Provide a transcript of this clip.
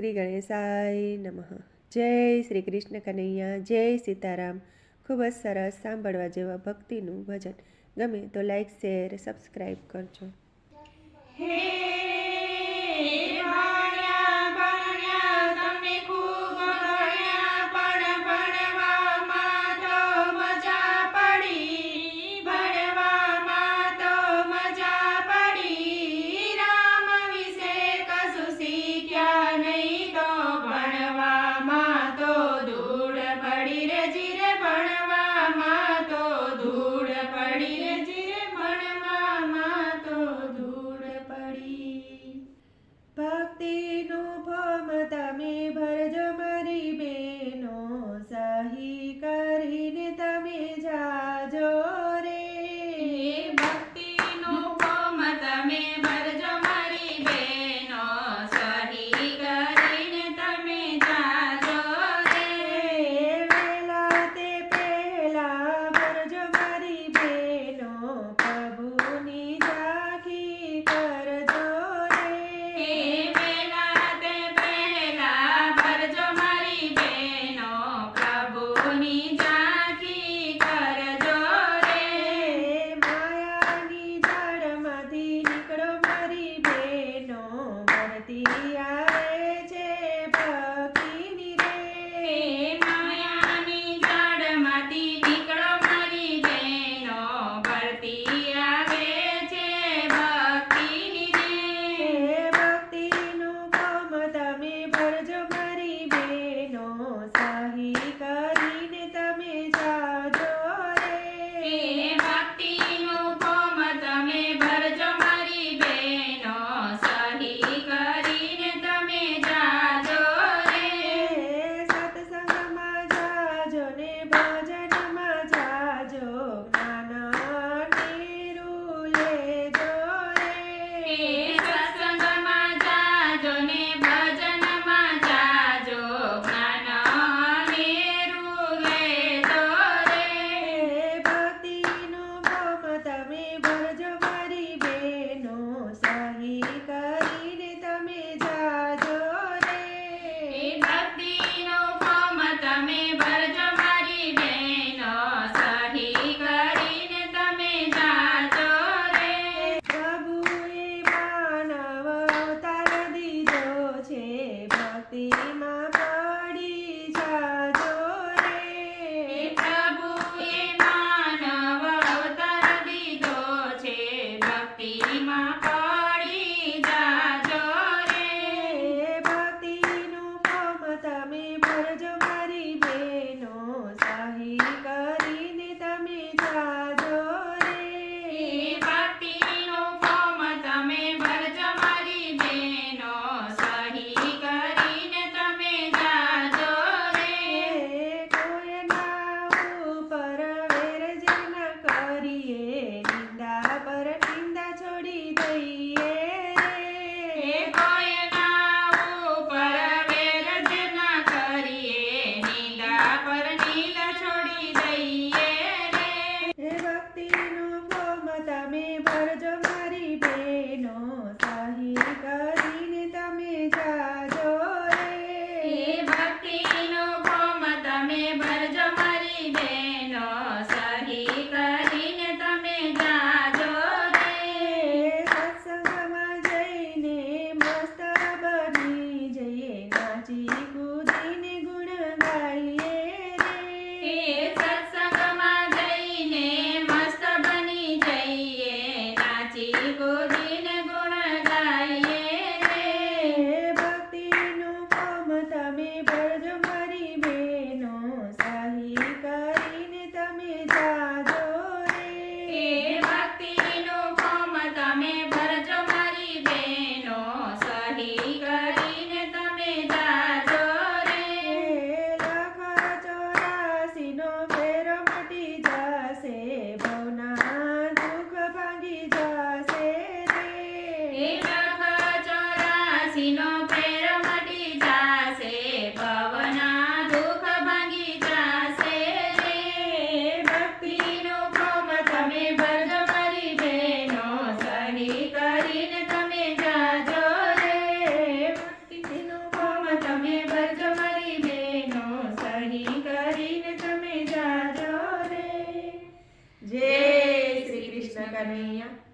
શ્રી ગણેશાય નમઃ. જય શ્રી કૃષ્ણ કનૈયા, જય સીતારામ. ખૂબ જ સરસ સાંભળવા જેવા ભક્તિનું ભજન. ગમે તો લાઈક શેર સબસ્ક્રાઈબ કરજો. હે want to do? Amen. Kanaiya